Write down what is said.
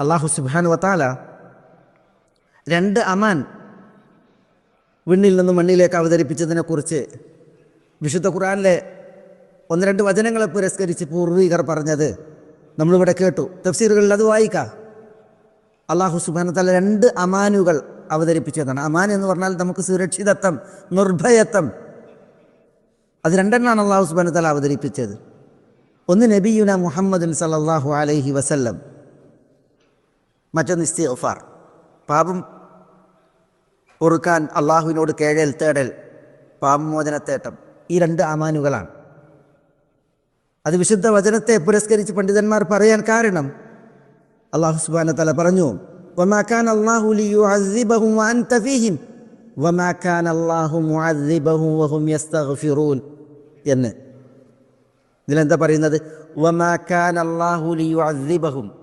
അള്ളാഹു സുബാൻ വത്താല രണ്ട് അമാൻ വിണ്ണിൽ നിന്ന് മണ്ണിലേക്ക് അവതരിപ്പിച്ചതിനെക്കുറിച്ച് വിശുദ്ധ ഖുറാനിലെ ഒന്ന് രണ്ട് വചനങ്ങളെ പുരസ്കരിച്ച് പൂർവികർ പറഞ്ഞത് നമ്മളിവിടെ കേട്ടു. തഫ്സീറുകളിൽ അത് വായിക്കാം. അള്ളാഹു സുബാനത്തല രണ്ട് അമാനുകൾ അവതരിപ്പിച്ചതാണ്. അമാൻ എന്ന് പറഞ്ഞാൽ നമുക്ക് സുരക്ഷിതത്വം നിർഭയത്വം. അത് രണ്ടെണ്ണമാണ് അള്ളാഹു സുബാനത്തല അവതരിപ്പിച്ചത്. ഒന്ന് നബിയുന മുഹമ്മദ് സല്ലാഹു അലൈഹി വസല്ലം. മറ്റൊന്ന് ഇസ്തിഫാർ പാപം പൊറുക്കാൻ അള്ളാഹുവിനോട് കേഴൽ തേടൽ പാപമോചനത്തേട്ടം ഈ രണ്ട് ആമാനുകളാണ് അത് വിശുദ്ധ വചനത്തെ പുരസ്കരിച്ച് പണ്ഡിതന്മാർ പറയാൻ കാരണം അള്ളാഹു സുബാന തല പറഞ്ഞു വഹും യസ്തഗ്ഫിറൂൻ. എന്ന്. ഇതിലെന്താ പറയുന്നത്? വമാക്കാൻ അള്ളാഹു അസിബഹും